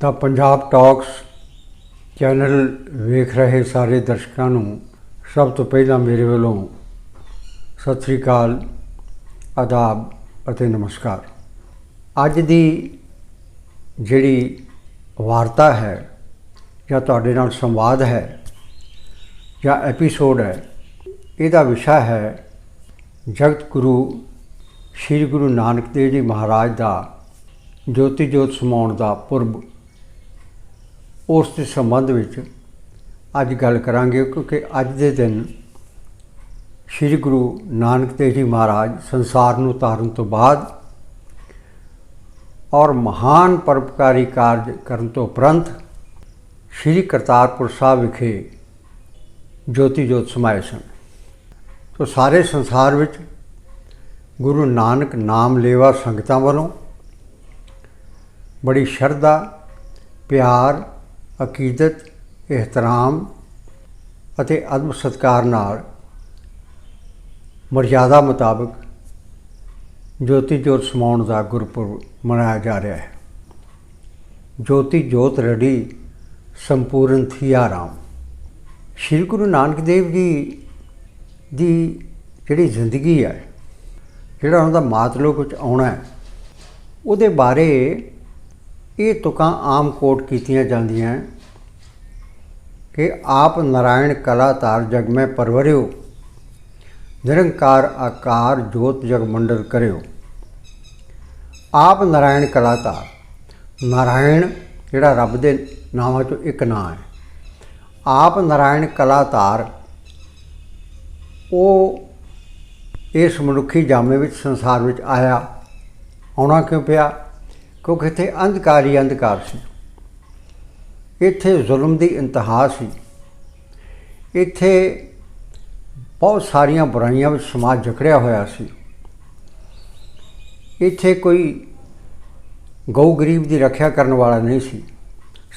ਤਾਂ Punjab talks channel ਵੇਖ ਰਹੇ ਸਾਰੇ ਦਰਸ਼ਕਾਂ ਨੂੰ ਸਭ ਤੋਂ ਪਹਿਲਾਂ ਮੇਰੇ ਵੱਲੋਂ ਸਤਿ ਸ੍ਰੀ ਅਕਾਲ, ਆਦਾਬ ਅਤੇ ਨਮਸਕਾਰ। ਅੱਜ ਦੀ ਜਿਹੜੀ ਵਾਰਤਾ ਹੈ ਜਾਂ ਤੁਹਾਡੇ ਨਾਲ ਸੰਵਾਦ ਹੈ ਜਾਂ ਐਪੀਸੋਡ ਹੈ, ਇਹਦਾ ਵਿਸ਼ਾ ਹੈ ਜਗਤ ਗੁਰੂ, ਸ੍ਰੀ ਗੁਰੂ ਨਾਨਕ ਦੇਵ ਜੀ ਮਹਾਰਾਜ ਦਾ ਜੋਤੀ ਜੋਤ ਸਮਾਉਣ ਦਾ ਪੁਰਬ। ਉਸ ਦੇ ਸੰਬੰਧ ਵਿੱਚ ਅੱਜ ਗੱਲ ਕਰਾਂਗੇ, ਕਿਉਂਕਿ ਅੱਜ ਦੇ ਦਿਨ ਸ੍ਰੀ ਗੁਰੂ ਨਾਨਕ ਦੇਵ ਜੀ ਮਹਾਰਾਜ ਸੰਸਾਰ ਨੂੰ ਤਾਰਨ ਤੋਂ ਬਾਅਦ ਔਰ ਮਹਾਨ ਪਰਪਕਾਰੀ ਕਾਰਜ ਕਰਨ ਤੋਂ ਉਪਰੰਤ ਸ੍ਰੀ ਕਰਤਾਰਪੁਰ ਸਾਹਿਬ ਵਿਖੇ ਜੋਤੀ ਜੋਤ ਸਮਾਏ ਸਨ। ਤੋ ਸਾਰੇ ਸੰਸਾਰ ਵਿੱਚ ਗੁਰੂ ਨਾਨਕ ਨਾਮ ਲੇਵਾ ਸੰਗਤਾਂ ਵੱਲੋਂ ਬੜੀ ਸ਼ਰਧਾ, ਪਿਆਰ ਅਕੀਦਤ, ਇਹਤਰਾਮ ਅਤੇ ਅਦਬ ਸਤਕਾਰ ਨਾਲ ਮਰਜ਼ਾਦਾ ਮੁਤਾਬਕ ਜੋਤੀ ਜੋਤ ਸਮਾਉਣ ਦਾ ਗੁਰਪੁਰਬ ਮਨਾਇਆ ਜਾ ਰਿਹਾ ਹੈ। ਜੋਤੀ ਜੋਤ ਰੜੀ ਸੰਪੂਰਨ ਥੀਆ ਰਾਮ ਸ਼੍ਰੀ ਗੁਰੂ ਨਾਨਕ ਦੇਵ ਜੀ ਦੀ ਜਿਹੜੀ ਜ਼ਿੰਦਗੀ ਹੈ, ਜਿਹੜਾ ਉਹਨਾਂ ਦਾ ਮਾਤਲੋ ਵਿੱਚ ਆਉਣਾ ਹੈ, ਉਹਦੇ ਬਾਰੇ ਇਹ ਤੁਕਾਂ ਆਮ ਕੋਟ ਕੀਤੀਆਂ ਜਾਂਦੀਆਂ ਕਿ ਆਪ ਨਾਰਾਇਣ ਕਲਾ ਤਾਰ ਜਗ ਮੈਂ ਪਰਵਰਿਓ, ਨਿਰੰਕਾਰ ਆਕਾਰ ਜੋਤ ਜਗ ਮੰਡਲ ਕਰਿਓ। ਆਪ ਨਾਰਾਇਣ ਕਲਾਤਾਰ ਨਾਰਾਇਣ ਜਿਹੜਾ ਰੱਬ ਦੇ ਨਾਵਾਂ ਚੋਂ ਇੱਕ ਨਾਮ ਹੈ, ਆਪ ਨਾਰਾਇਣ ਕਲਾਤਾਰ ਉਹ ਇਸ ਮਨੁੱਖੀ ਜਾਮੇ ਵਿੱਚ ਸੰਸਾਰ ਵਿੱਚ ਆਇਆ, ਆਉਣਾ ਕਿਉਂ ਪਿਆ? ਕਿਉਂਕਿ ਇੱਥੇ ਅੰਧਕਾਰ ਹੀ ਅੰਧਕਾਰ ਸੀ। ਇੱਥੇ ਜ਼ੁਲਮ ਦੀ ਇੰਤਹਾ ਸੀ। ਇੱਥੇ ਬਹੁਤ ਸਾਰੀਆਂ ਬੁਰਾਈਆਂ ਵਿੱਚ ਸਮਾਜ ਜਕੜਿਆ ਹੋਇਆ ਸੀ। ਇੱਥੇ ਕੋਈ ਗਊ ਗਰੀਬ ਦੀ ਰੱਖਿਆ ਕਰਨ ਵਾਲਾ ਨਹੀਂ ਸੀ।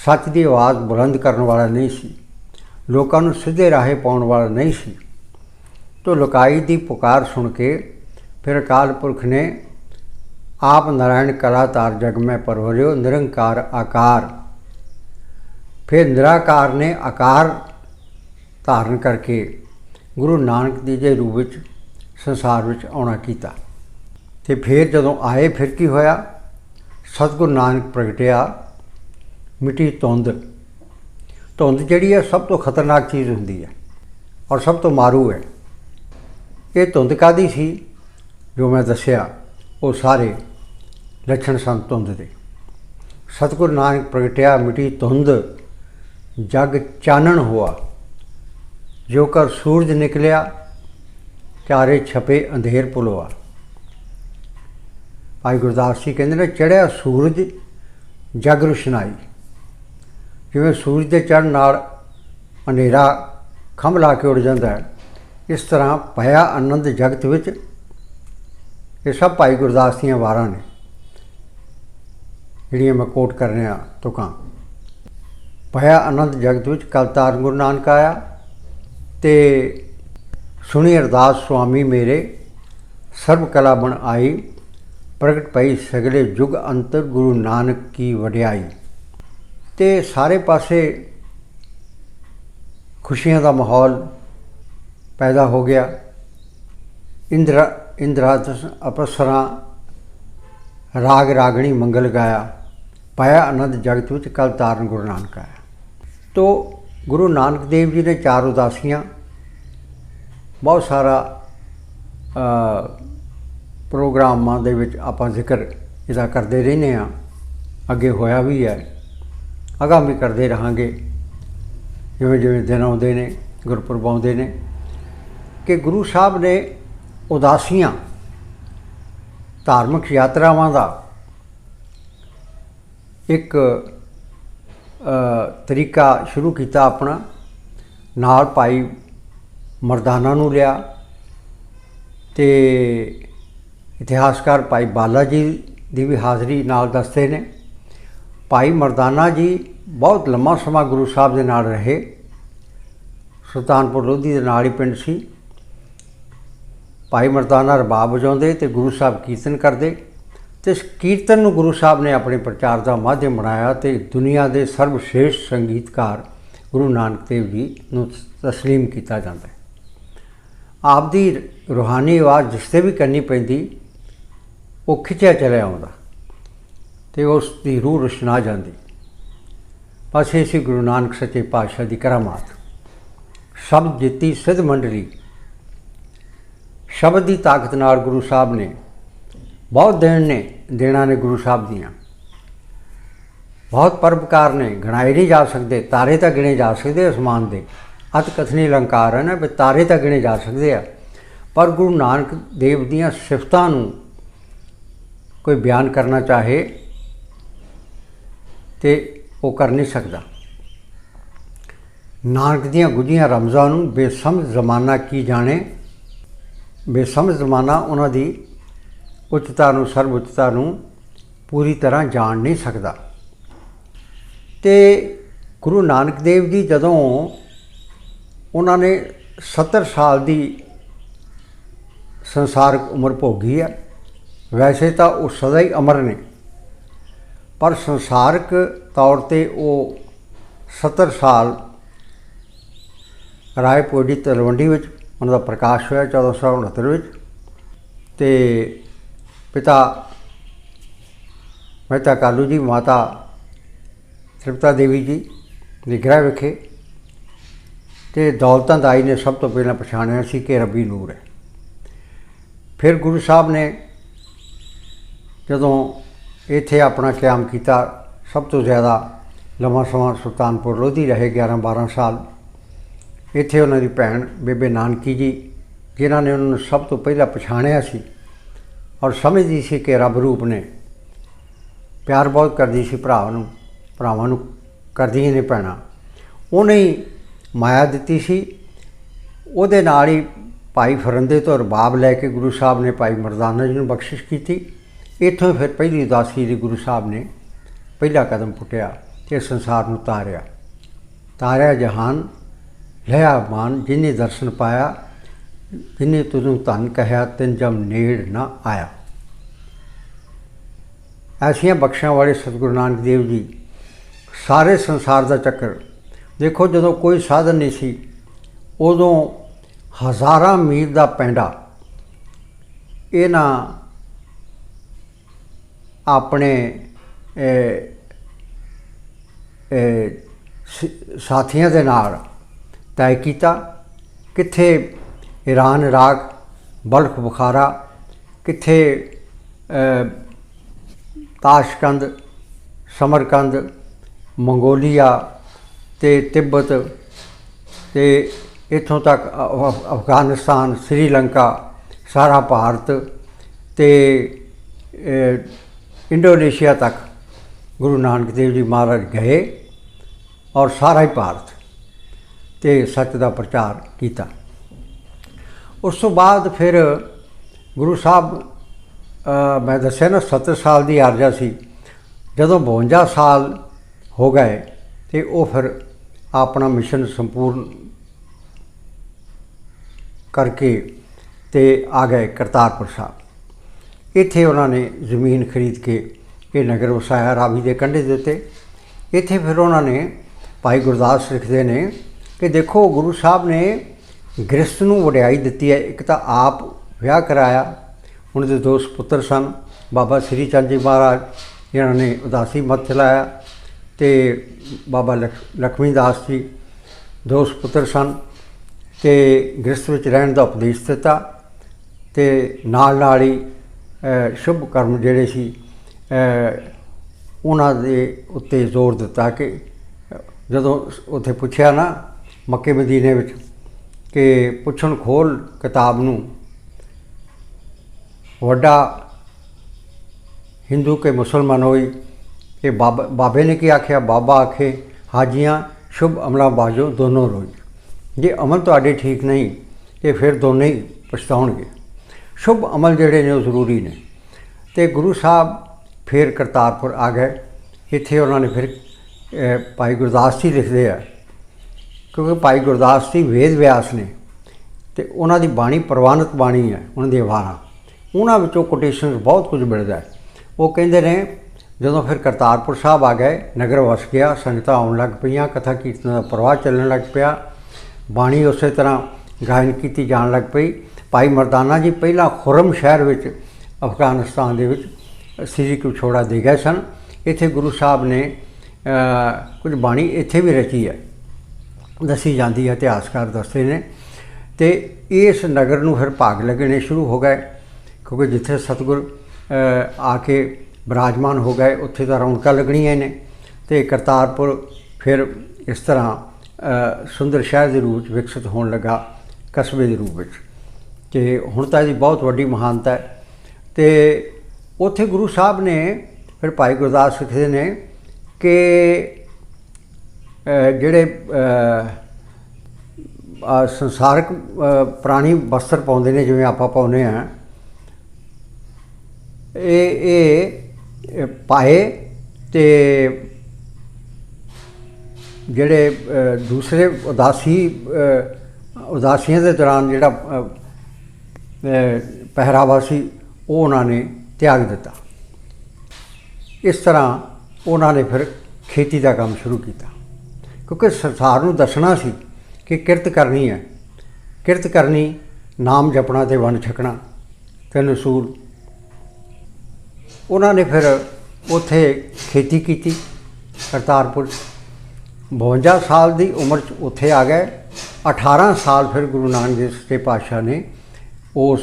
ਸੱਚ ਦੀ ਆਵਾਜ਼ ਬੁਲੰਦ ਕਰਨ ਵਾਲਾ ਨਹੀਂ ਸੀ। ਲੋਕਾਂ ਨੂੰ ਸਿੱਧੇ ਰਾਹੇ ਪਾਉਣ ਵਾਲਾ ਨਹੀਂ ਸੀ। ਤੋ ਲੁਕਾਈ ਦੀ ਪੁਕਾਰ ਸੁਣ ਕੇ ਫਿਰ ਅਕਾਲ ਪੁਰਖ ਨੇ ਆਪ ਨਾਰਾਇਣ ਕਲਾ ਤਾਰ ਜਗ ਮੈਂ ਪਰਵਰਿਓ ਨਿਰੰਕਾਰ ਆਕਾਰ। ਫਿਰ ਨਿਰਾਕਾਰ ਨੇ ਆਕਾਰ ਧਾਰਨ ਕਰਕੇ ਗੁਰੂ ਨਾਨਕ ਦੀ ਦੇ ਰੂਪ ਵਿੱਚ ਸੰਸਾਰ ਵਿੱਚ ਆਉਣਾ ਕੀਤਾ। ਤੇ ਫਿਰ ਜਦੋਂ ਆਏ, ਫਿਰ ਕੀ ਹੋਇਆ? ਸਤਿਗੁਰੂ ਨਾਨਕ ਪ੍ਰਗਟਿਆ। ਮਿੱਟੀ ਧੁੰਦ। ਧੁੰਦ ਜਿਹੜੀ ਹੈ, ਸਭ ਤੋਂ ਖਤਰਨਾਕ ਚੀਜ਼ ਹੁੰਦੀ ਹੈ ਔਰ ਸਭ ਤੋਂ ਮਾਰੂ ਹੈ। ਇਹ ਧੁੰਦ ਕਾਦੀ ਸੀ? ਜੋ ਮੈਂ ਦੱਸਿਆ, ਉਹ ਸਾਰੇ ਲੱਛਣ ਸੰਤ ਧੁੰਦ ਦੇ ਸਤਿਗੁਰੂ ਨਾਨਕ ਪ੍ਰਗਟਿਆ ਮਿਟੀ ਧੁੰਦ, ਜਗ ਚਾਨਣ ਹੋਆ। ਜੋ ਕਰ ਸੂਰਜ ਨਿਕਲਿਆ, ਚਾਰੇ ਛਪੇ ਅੰਧੇਰ ਪੁਲਵਾ। ਭਾਈ ਗੁਰਦਾਸ ਜੀ ਕਹਿੰਦੇ ਨੇ ਚੜਿਆ ਸੂਰਜ, ਜਗ ਰੁਸ਼ਨਾਈ। ਜਿਵੇਂ ਸੂਰਜ ਦੇ ਚੜ੍ਹਨ ਨਾਲ ਹਨੇਰਾ ਖੰਭ ਲਾ ਕੇ ਉੱਡ ਜਾਂਦਾ ਹੈ, ਇਸ ਤਰ੍ਹਾਂ ਭਇਆ ਆਨੰਦ ਜਗਤ ਵਿੱਚ ਇਹ ਸਭ ਭਾਈ ਗੁਰਦਾਸ ਦੀਆਂ ਵਾਰਾਂ ਨੇ। ਜਿਹੜੀਆਂ ਮੈਂ ਕੋਟ ਕਰ ਰਿਹਾ ਤੁਕਾਂ ਭਇਆ ਅਨੰਦ ਜਗਤ ਵਿੱਚ ਕਲਤਾਰ ਗੁਰੂ ਨਾਨਕ ਆਇਆ ਤੇ ਸੁਣੀ ਅਰਦਾਸ ਸੁਆਮੀ ਮੇਰੇ, ਸਰਬ ਕਲਾ ਬਣ ਆਈ, ਪ੍ਰਗਟ ਪਈ ਸਗਲੇ ਯੁਗ ਅੰਤਰ ਗੁਰੂ ਨਾਨਕ ਕੀ ਵਡਿਆਈ। ਤੇ ਸਾਰੇ ਪਾਸੇ ਖੁਸ਼ੀਆਂ ਦਾ ਮਾਹੌਲ ਪੈਦਾ ਹੋ ਗਿਆ। ਇੰਦਰਾ ਇੰਦਰਾਦਸ ਅਪਸਰਾ ਰਾਗ ਰਾਗਣੀ ਮੰਗਲ ਗਾਇਆ। ਪਾਇਆ ਆਨੰਦ ਜਗਤ ਵਿੱਚ ਕਲ ਤਾਰਨ ਗੁਰੂ ਨਾਨਕ ਹੈ ਤੋ ਗੁਰੂ ਨਾਨਕ ਦੇਵ ਜੀ ਨੇ ਚਾਰ ਉਦਾਸੀਆਂ, ਬਹੁਤ ਸਾਰਾ ਪ੍ਰੋਗਰਾਮਾਂ ਦੇ ਵਿੱਚ ਆਪਾਂ ਜ਼ਿਕਰ ਇਹਦਾ ਕਰਦੇ ਰਹਿੰਦੇ ਆ ਅੱਗੇ ਹੋਇਆ ਵੀ ਹੈ। ਅਗਾਮੀ ਕਰਦੇ ਰਹਾਂਗੇ। ਜਿਵੇਂ ਜਿਵੇਂ ਦਿਨ ਆਉਂਦੇ ਨੇ, ਗੁਰਪੁਰਬ ਆਉਂਦੇ ਨੇ। ਕਿ ਗੁਰੂ ਸਾਹਿਬ ਨੇ ਉਦਾਸੀਆਂ, ਧਾਰਮਿਕ ਯਾਤਰਾਵਾਂ ਦਾ ਇੱਕ ਤਰੀਕਾ ਸ਼ੁਰੂ ਕੀਤਾ ਆਪਣਾ। ਨਾਲ ਭਾਈ ਮਰਦਾਨਾ ਨੂੰ ਲਿਆ ਤੇ ਇਤਿਹਾਸਕਾਰ ਭਾਈ ਬਾਲਾ ਜੀ ਦੀ ਵੀ ਹਾਜ਼ਰੀ ਨਾਲ ਦੱਸਦੇ ਨੇ। ਭਾਈ ਮਰਦਾਨਾ ਜੀ ਬਹੁਤ ਲੰਮਾ ਸਮਾਂ ਗੁਰੂ ਸਾਹਿਬ ਦੇ ਨਾਲ ਰਹੇ। ਸੁਲਤਾਨਪੁਰ ਲੋਧੀ ਦੇ ਨਾਲ ਹੀ ਪਿੰਡ ਸੀ। ਭਾਈ ਮਰਦਾਨਾ ਰਬਾਬ ਵਜਾਉਂਦੇ ਤੇ ਗੁਰੂ ਸਾਹਿਬ ਕੀਰਤਨ ਕਰਦੇ। ਤੇ ਇਸ ਕੀਰਤਨ ਨੂੰ ਗੁਰੂ ਸਾਹਿਬ ਨੇ ਆਪਣੇ ਪ੍ਰਚਾਰ ਦਾ ਮਾਧਿਅਮ ਬਣਾਇਆ ਤੇ ਦੁਨੀਆ ਦੇ ਸਰਵਸ਼੍ਰੇਸ਼ਟ ਸੰਗੀਤਕਾਰ ਗੁਰੂ ਨਾਨਕ ਦੇਵ ਜੀ ਨੂੰ ਤਸਲੀਮ ਕੀਤਾ ਜਾਂਦਾ ਹੈ। ਆਪ ਦੀ ਰੂਹਾਨੀ ਆਵਾਜ਼ ਜਿਸ ਤੇ ਵੀ ਕਰਨੀ ਪੈਂਦੀ, ਉਹ ਖਿੱਚਿਆ ਚਲਿਆ ਆਉਂਦਾ ਤੇ ਉਸ ਦੀ ਰੂਹ ਰੁਸ਼ਨਾ ਜਾਂਦੀ। ਬਸ ਇਹ ਸੀ ਗੁਰੂ ਨਾਨਕ ਸੱਚੇ ਪਾਤਸ਼ਾਹ ਦੀ ਕਰਾਮਾਤ। ਸ਼ਬਦ ਜਿੱਤੀ ਸਿੱਧ ਮੰਡਲੀ। ਸ਼ਬਦ ਦੀ ਤਾਕਤ ਨਾਲ ਗੁਰੂ ਸਾਹਿਬ ਨੇ ਬਹੁਤ ਦੇਣ ਨੇ, ਦੇਣਾ ਨੇ ਗੁਰੂ ਸਾਹਿਬ ਦੀਆਂ। ਬਹੁਤ ਪਰਪਕਾਰ ਨੇ, ਗਣਾਏ ਨਹੀਂ ਜਾ ਸਕਦੇ, ਤਾਰੇ ਤਾਂ ਗਿਣੇ ਜਾ ਸਕਦੇ ਅਸਮਾਨ ਦੇ। ਅਤ ਕਥਨੀ ਅਲੰਕਾਰ ਹੈ ਨਾ, ਵੀ ਤਾਰੇ ਤਾਂ ਗਿਣੇ ਜਾ ਸਕਦੇ ਆ। ਪਰ ਗੁਰੂ ਨਾਨਕ ਦੇਵ ਦੀਆਂ ਸਿਫਤਾਂ ਨੂੰ ਕੋਈ ਬਿਆਨ ਕਰਨਾ ਚਾਹੇ ਤੇ ਉਹ ਕਰ ਨਹੀਂ ਸਕਦਾ। ਨਾਨਕ ਦੀਆਂ ਗੁੱਝੀਆਂ ਰਮਜ਼ਾਂ ਨੂੰ ਬੇਸਮਝ ਜ਼ਮਾਨਾ ਕੀ ਜਾਣੇ? ਬੇਸਮਝ ਜ਼ਮਾਨਾ ਉਹਨਾਂ ਦੀ ਉੱਚਤਾ ਨੂੰ ਸਰਬ ਉੱਚਤਾ ਨੂੰ ਪੂਰੀ ਤਰ੍ਹਾਂ ਜਾਣ ਨਹੀਂ ਸਕਦਾ। ਤੇ ਗੁਰੂ ਨਾਨਕ ਦੇਵ ਜੀ ਜਦੋਂ ਉਹਨਾਂ ਨੇ 70 ਸਾਲ ਦੀ ਸੰਸਾਰਕ ਉਮਰ ਭੋਗੀ ਹੈ ਵੈਸੇ ਤਾਂ ਉਹ ਸਦਾ ਹੀ ਅਮਰ ਨੇ, ਪਰ ਸੰਸਾਰਕ ਤੌਰ ਤੇ ਉਹ 70 ਸਾਲ ਰਾਏਪੁਰ ਦੀ ਤਲਵੰਡੀ ਵਿੱਚ, ਉਹਨਾਂ ਦਾ ਪ੍ਰਕਾਸ਼ ਹੋਇਆ 1469 ਵਿੱਚ, ਤੇ ਪਿਤਾ ਮਹਿਤਾ ਕਾਲੂ ਜੀ, ਮਾਤਾ ਤ੍ਰਿਪਤਾ ਦੇਵੀ ਜੀ ਦੇ ਗ੍ਰਹਿ ਵਿਖੇ ਤੇ ਦੌਲਤਾਂ ਦਾਈ ਨੇ ਸਭ ਤੋਂ ਪਹਿਲਾਂ ਪਛਾਣਿਆ ਸੀ ਕਿ ਰੱਬੀ ਨੂਰ ਹੈ। ਫਿਰ ਗੁਰੂ ਸਾਹਿਬ ਨੇ ਜਦੋਂ ਇੱਥੇ ਆਪਣਾ ਕਿਆਮ ਕੀਤਾ, ਸਭ ਤੋਂ ਜ਼ਿਆਦਾ ਲੰਮਾ ਸਮਾਂ ਸੁਲਤਾਨਪੁਰ ਲੋਧੀ ਰਹੇ 11 12 ਸਾਲ, ਇੱਥੇ ਉਹਨਾਂ ਦੀ ਭੈਣ ਬੇਬੇ ਨਾਨਕੀ ਜੀ, ਜਿਨ੍ਹਾਂ ਨੇ ਉਹਨਾਂ ਨੂੰ ਸਭ ਤੋਂ ਪਹਿਲਾਂ ਪਛਾਣਿਆ ਸੀ। ਔਰ ਸਮਝਦੀ ਸੀ ਕਿ ਰੱਬ ਰੂਪ ਨੇ। ਪਿਆਰ ਬਹੁਤ ਕਰਦੀ ਸੀ ਭਰਾਵਾਂ ਨੂੰ ਭਰਾਵਾਂ ਨੂੰ ਕਰਦੀਆਂ ਨੇ ਭੈਣਾਂ। ਉਹਨੇ ਹੀ ਮਾਇਆ ਦਿੱਤੀ ਸੀ। ਉਹਦੇ ਨਾਲ ਹੀ ਭਾਈ ਫਰੰਦੇ ਤੋਂ ਰਬਾਬ ਲੈ ਕੇ ਗੁਰੂ ਸਾਹਿਬ ਨੇ ਭਾਈ ਮਰਦਾਨਾ ਜੀ ਨੂੰ ਬਖਸ਼ਿਸ਼ ਕੀਤੀ। ਇੱਥੋਂ ਫਿਰ ਪਹਿਲੀ ਉਦਾਸੀ ਦੀ ਗੁਰੂ ਸਾਹਿਬ ਨੇ ਪਹਿਲਾ ਕਦਮ ਪੁੱਟਿਆ ਤੇ ਸੰਸਾਰ ਨੂੰ ਤਾਰਿਆ। ਤਾਰਿਆ ਜਹਾਨ ਲਿਆ ਮਾਨ ਜਿਨੇ ਦਰਸ਼ਨ ਪਾਇਆ ਜਿਨੇ ਤੁਦੋਂ ਧਨ ਕਹਿਆ, ਤਿੰਨ ਜਮ ਨੇੜ ਨਾ ਆਇਆ। ਐਸੀਆਂ ਬਖਸ਼ਾਂ ਵਾਲੇ ਸਤਿਗੁਰੂ ਨਾਨਕ ਦੇਵ ਜੀ, ਸਾਰੇ ਸੰਸਾਰ ਦਾ ਚੱਕਰ। ਦੇਖੋ, ਜਦੋਂ ਕੋਈ ਸਾਧਨ ਨਹੀਂ ਸੀ, ਉਦੋਂ ਹਜ਼ਾਰਾਂ ਮੀਰ ਦਾ ਪੈਂਡਾ, ਇਹਨਾਂ ਆਪਣੇ ਸਾਥੀਆਂ ਦੇ ਨਾਲ ਤੈਅ ਕੀਤਾ, ਕਿੱਥੇ ਈਰਾਨ, ਇਰਾਕ, ਬਲਖ, ਬੁਖਾਰਾ, ਕਿੱਥੇ ਤਾਸ਼ਕੰਦ, ਸਮਰਕੰਦ, ਮੰਗੋਲੀਆ ਤੇ ਤਿੱਬਤ ਤੇ ਇੱਥੋਂ ਤੱਕ ਅਫਗਾਨਿਸਤਾਨ, ਸ੍ਰੀਲੰਕਾ, ਸਾਰਾ ਭਾਰਤ ਤੇ ਇੰਡੋਨੇਸ਼ੀਆ ਤੱਕ ਗੁਰੂ ਨਾਨਕ ਦੇਵ ਜੀ ਮਹਾਰਾਜ ਗਏ ਔਰ ਸਾਰਾ ਹੀ ਭਾਰਤ ਤੇ ਸੱਚ ਦਾ ਪ੍ਰਚਾਰ ਕੀਤਾ। ਉਸ ਤੋਂ ਬਾਅਦ ਫਿਰ ਗੁਰੂ ਸਾਹਿਬ ਮੈਂ ਦੱਸਿਆ ਨਾ 70 ਸਾਲ ਦੀ ਆਰਜਾ ਸੀ। ਜਦੋਂ 52 ਸਾਲ ਹੋ ਗਏ ਤੇ ਉਹ ਫਿਰ ਆਪਣਾ ਮਿਸ਼ਨ ਸੰਪੂਰਨ ਕਰਕੇ ਤੇ ਆ ਗਏ ਕਰਤਾਰਪੁਰ ਸਾਹਿਬ। ਇੱਥੇ ਉਹਨਾਂ ਨੇ ਜ਼ਮੀਨ ਖਰੀਦ ਕੇ ਇਹ ਨਗਰ ਵਸਾਇਆ, ਰਾਵੀ ਦੇ ਕੰਢੇ ਦੇ ਉੱਤੇ। ਇੱਥੇ ਫਿਰ ਉਹਨਾਂ ਨੇ ਭਾਈ ਗੁਰਦਾਸ ਲਿਖਦੇ ਨੇ ਕਿ ਦੇਖੋ ਗੁਰੂ ਸਾਹਿਬ ਨੇ ਗ੍ਰਸਤ ਨੂੰ ਵਡਿਆਈ ਦਿੱਤੀ ਹੈ। ਇੱਕ ਤਾਂ ਆਪ ਵਿਆਹ ਕਰਾਇਆ। ਉਹਨਾਂ ਦੇ ਦੋ ਸੁਪੁੱਤਰ ਸਨ। ਬਾਬਾ ਸ੍ਰੀ ਚੰਦ ਜੀ ਮਹਾਰਾਜ, ਜਿਨ੍ਹਾਂ ਨੇ ਉਦਾਸੀ ਮਤ ਚਲਾਇਆ ਤੇ ਬਾਬਾ ਲਖ- ਲਖਮੀ ਦਾਸ ਜੀ ਦੋ ਸੁਪੁੱਤਰ ਸਨ ਤੇ ਗ੍ਰਸਤ ਵਿੱਚ ਰਹਿਣ ਦਾ ਉਪਦੇਸ਼ ਦਿੱਤਾ ਤੇ ਨਾਲ ਨਾਲ ਹੀ ਸ਼ੁਭ ਕਰਮ ਜਿਹੜੇ ਸੀ ਉਹਨਾਂ ਦੇ ਉੱਤੇ ਜ਼ੋਰ ਦਿੱਤਾ ਕਿ ਜਦੋਂ ਉੱਥੇ ਪੁੱਛਿਆ ਨਾ ਮੱਕੇ ਮਦੀਨੇ ਵਿੱਚ ਕਿ ਪੁੱਛਣ ਖੋਲ ਕਿਤਾਬ ਨੂੰ। ਵੱਡਾ ਹਿੰਦੂ ਕੇ ਮੁਸਲਮਾਨ ਹੋਈ ਇਹ ਬਾਬਾ ਬਾਬੇ ਨੇ ਕੀ ਆਖਿਆ? ਬਾਬਾ ਆਖੇ, ਹਾਜੀਆਂ, ਸ਼ੁਭ ਅਮਲਾਂ ਬਾਜੋ ਦੋਨੋਂ ਰੋਜ਼। ਜੇ ਅਮਲ ਤੁਹਾਡੇ ਠੀਕ ਨਹੀਂ, ਤੇ ਫਿਰ ਦੋਨੇ ਹੀ ਪਛਤਾਉਣਗੇ। ਸ਼ੁਭ ਅਮਲ ਜਿਹੜੇ ਨੇ ਉਹ ਜ਼ਰੂਰੀ ਨੇ। ਤੇ ਗੁਰੂ ਸਾਹਿਬ ਫਿਰ ਕਰਤਾਰਪੁਰ ਆ ਗਏ। ਇੱਥੇ ਉਹਨਾਂ ਨੇ ਫਿਰ ਭਾਈ ਗੁਰਦਾਸ ਜੀ ਲਿਖਦੇ ਆ ਕਿਉਂਕਿ ਭਾਈ ਗੁਰਦਾਸ ਜੀ ਵੇਦ ਵਿਆਸ ਨੇ ਤੇ ਉਹਨਾਂ ਦੀ ਬਾਣੀ ਪ੍ਰਵਾਨਿਤ ਬਾਣੀ ਹੈ, ਉਹਨਾਂ ਦੀ ਵਾਰਾਂ। ਉਹਨਾਂ ਵਿੱਚੋਂ ਕੋਟੇਸ਼ਨ ਬਹੁਤ ਕੁਝ ਮਿਲਦਾ ਹੈ। ਉਹ ਕਹਿੰਦੇ ਨੇ, ਜਦੋਂ ਫਿਰ ਕਰਤਾਰਪੁਰ ਸਾਹਿਬ ਆ ਗਏ, ਨਗਰ ਵਸ ਗਿਆ, ਸੰਗਤਾਂ ਆਉਣ ਲੱਗ ਪਈਆਂ, ਕਥਾ ਕੀਰਤਨ ਦਾ ਪ੍ਰਵਾਹ ਚੱਲਣ ਲੱਗ ਪਿਆ, ਬਾਣੀ ਉਸੇ ਤਰ੍ਹਾਂ ਗਾਇਨ ਕੀਤੀ ਜਾਣ ਲੱਗ ਪਈ। ਭਾਈ ਮਰਦਾਨਾ ਜੀ ਪਹਿਲਾਂ ਖੁਰਮ ਸ਼ਹਿਰ ਵਿੱਚ, ਅਫਗਾਨਿਸਤਾਨ ਦੇ ਵਿੱਚ, ਸ੍ਰੀ ਕੁਛੋੜਾ ਦੇ ਗਏ ਸਨ। ਇੱਥੇ ਗੁਰੂ ਸਾਹਿਬ ਨੇ ਕੁਝ ਬਾਣੀ ਇੱਥੇ ਵੀ ਰਚੀ ਹੈ। ਦੱਸੀ ਜਾਂਦੀ ਹੈ, ਇਤਿਹਾਸਕਾਰ ਦੱਸਦੇ ਨੇ। ਤੇ ਇਸ ਨਗਰ ਨੂੰ ਫਿਰ ਭਾਗ ਲੱਗਣੇ ਸ਼ੁਰੂ ਹੋ ਗਏ, ਕਿਉਂਕਿ ਜਿੱਥੇ ਸਤਿਗੁਰ ਆ ਕੇ ਬਿਰਾਜਮਾਨ ਹੋ ਗਏ, ਉੱਥੇ ਤਾਂ ਰੌਣਕਾਂ ਲੱਗਣੀਆਂ ਨੇ। ਤੇ ਕਰਤਾਰਪੁਰ ਫਿਰ ਇਸ ਤਰ੍ਹਾਂ ਸੁੰਦਰ ਸ਼ਹਿਰ ਦੇ ਰੂਪ ਵਿੱਚ ਵਿਕਸਿਤ ਹੋਣ ਲੱਗਾ, ਕਸਬੇ ਦੇ ਰੂਪ ਵਿੱਚ। ਤੇ ਹੁਣ ਤਾਂ ਇਹਦੀ ਬਹੁਤ ਵੱਡੀ ਮਹਾਨਤਾ ਹੈ। ਤੇ ਉੱਥੇ ਗੁਰੂ ਸਾਹਿਬ ਨੇ, ਫਿਰ ਭਾਈ ਗੁਰਦਾਸ ਸਿੱਖਦੇ ਨੇ ਕਿ ਜਿਹੜੇ ਅ, ਸੰਸਾਰਕ ਅ, ਪ੍ਰਾਣੀ ਵਸਤਰ ਪਾਉਂਦੇ ਨੇ ਜਿਵੇਂ ਆਪਾਂ ਪਾਉਂਦੇ ਆ ਇਹ ਇਹ ਪਾਏ ਤੇ ਜਿਹੜੇ ਦੂਸਰੇ ਉਦਾਸੀ ਉਦਾਸੀਆਂ ਦੇ ਦੌਰਾਨ ਜਿਹੜਾ ਪਹਿਰਾਵਾ ਸੀ ਉਹ ਉਹਨਾਂ ਨੇ ਤਿਆਗ ਦਿੱਤਾ। ਇਸ ਤਰ੍ਹਾਂ ਉਹਨਾਂ ਨੇ ਫਿਰ ਖੇਤੀ ਦਾ ਕੰਮ ਸ਼ੁਰੂ ਕੀਤਾ। ਕਿਉਂਕਿ ਸੰਸਾਰ ਨੂੰ ਦੱਸਣਾ ਸੀ ਕਿ ਕਿਰਤ ਕਰਨੀ ਹੈ। ਕਿਰਤ ਕਰਨੀ, ਨਾਮ ਜਪਣਾ ਤੇ ਵੰਡ ਛਕਣਾ ਤਿੰਨ ਅਸੂਲ ਉਹਨਾਂ ਨੇ ਫਿਰ ਉੱਥੇ ਖੇਤੀ ਕੀਤੀ, ਕਰਤਾਰਪੁਰ। 'ਚ। 52 ਸਾਲ ਦੀ ਉਮਰ 'ਚ ਉੱਥੇ ਆ ਗਏ। 18 ਸਾਲ ਫਿਰ ਗੁਰੂ ਨਾਨਕ ਦੇਵ ਸੱਚੇ ਪਾਤਸ਼ਾਹ ਨੇ ਉਸ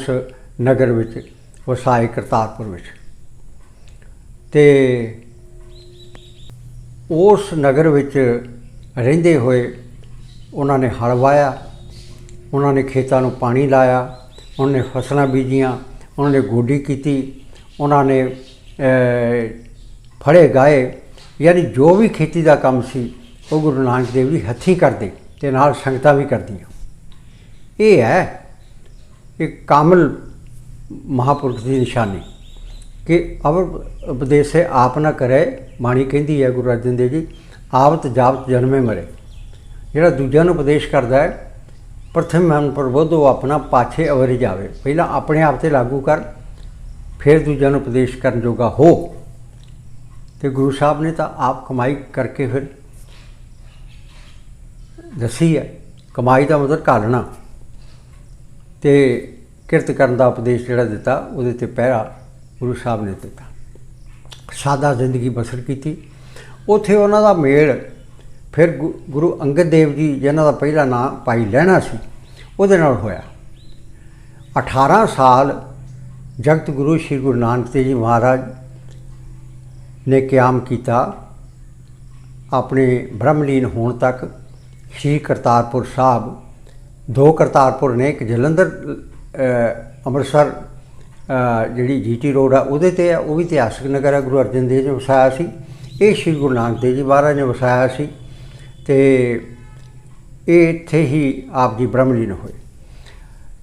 ਨਗਰ ਵਿੱਚ ਵਸਾਏ ਕਰਤਾਰਪੁਰ ਵਿੱਚ। ਤੇ ਉਸ ਨਗਰ ਵਿੱਚ ਰਹਿੰਦੇ ਹੋਏ ਉਹਨਾਂ ਨੇ ਹਲ ਵਾਇਆ ਉਹਨਾਂ ਨੇ ਖੇਤਾਂ ਨੂੰ ਪਾਣੀ ਲਾਇਆ, ਉਹਨਾਂ ਨੇ ਫਸਲਾਂ ਬੀਜੀਆਂ, ਉਹਨਾਂ ਨੇ ਗੋਡੀ ਕੀਤੀ, ਉਹਨਾਂ ਨੇ ਫੜੇ ਗਾਏ। ਯਾਨੀ ਜੋ ਵੀ ਖੇਤੀ ਦਾ ਕੰਮ ਸੀ, ਉਹ ਗੁਰੂ ਨਾਨਕ ਦੇਵ ਜੀ ਹੱਥੀਂ ਕਰਦੇ ਤੇ ਨਾਲ ਸੰਗਤਾਂ ਵੀ ਕਰਦੀਆਂ। ਇਹ ਹੈ ਇੱਕ ਕਾਮਲ ਮਹਾਪੁਰਖ ਦੀ ਨਿਸ਼ਾਨੀ ਕਿ ਅਵਰ ਉਪਦੇਸੇ ਆਪ ਨਾ ਕਰੇ, ਬਾਣੀ ਕਹਿੰਦੀ ਹੈ ਗੁਰੂ ਅਰਜਨ ਦੇਵ ਜੀ ਆਵਤ ਜਾਵਤ ਜਨਮੇ ਮਰੇ। ਜਿਹੜਾ ਦੂਜਿਆਂ ਨੂੰ ਉਪਦੇਸ਼ ਕਰਦਾ ਹੈ, ਪ੍ਰਥਮ ਮਨ ਪ੍ਰਬੋਧ ਉਹ ਆਪਣਾ ਪਾਛੇ ਅਵਰੇ ਜਾਵੇ। ਪਹਿਲਾਂ ਆਪਣੇ ਆਪ ਤੇ ਲਾਗੂ ਕਰ, ਫਿਰ ਦੂਜਿਆਂ ਨੂੰ ਉਪਦੇਸ਼ ਕਰਨ ਜੋਗਾ ਹੋ। ਤੇ ਗੁਰੂ ਸਾਹਿਬ ਨੇ ਤਾਂ ਆਪ ਕਮਾਈ ਕਰਕੇ ਫਿਰ ਦੱਸੀ ਹੈ, ਕਮਾਈ ਦਾ ਮਤਲਬ ਘਾਲਣਾ। ਤੇ ਕਿਰਤ ਕਰਨ ਦਾ ਉਪਦੇਸ਼ ਜਿਹੜਾ ਦਿੱਤਾ, ਉਹਦੇ ਤੇ ਪਹਿਰਾ ਗੁਰੂ ਸਾਹਿਬ ਨੇ ਦਿੱਤਾ। ਸਾਦਾ ਜ਼ਿੰਦਗੀ ਬਸਰ ਕੀਤੀ। ਉੱਥੇ ਉਹਨਾਂ ਦਾ ਮੇਲ ਫਿਰ ਗੁ- ਗੁਰੂ ਅੰਗਦ ਦੇਵ ਜੀ ਜਿਨ੍ਹਾਂ ਦਾ ਪਹਿਲਾ ਨਾਮ ਭਾਈ ਲਹਿਣਾ ਸੀ ਉਹਦੇ ਨਾਲ ਹੋਇਆ। 18 ਸਾਲ ਜਗਤ ਗੁਰੂ ਸ੍ਰੀ ਗੁਰੂ ਨਾਨਕ ਦੇਵ ਜੀ ਮਹਾਰਾਜ ਨੇ ਕਿਆਮ ਕੀਤਾ ਆਪਣੇ ਬ੍ਰਹਮਲੀਨ ਹੋਣ ਤੱਕ। ਸ੍ਰੀ ਕਰਤਾਰਪੁਰ ਸਾਹਿਬ ਦੋ ਕਰਤਾਰਪੁਰ ਨੇ ਇੱਕ ਜਲੰਧਰ ਅੰਮ੍ਰਿਤਸਰ ਅ, ਜਿਹੜੀ ਜੀਟੀ ਰੋਡ ਆ ਉਹਦੇ ਤੇ ਆ ਉਹ ਵੀ ਇਤਿਹਾਸਕ ਨਗਰ ਹੈ ਗੁਰੂ ਅਰਜਨ ਦੇਵ ਜੀ ਨੇ ਵਸਾਇਆ ਸੀ। ਇਹ ਸ੍ਰੀ ਗੁਰੂ ਨਾਨਕ ਦੇਵ ਜੀ ਮਹਾਰਾਜ ਨੇ ਵਸਾਇਆ ਸੀ ਤੇ ਇਹ ਇੱਥੇ ਹੀ ਆਪ ਜੀ ਬ੍ਰਹਮਲੀਨ ਹੋਏ।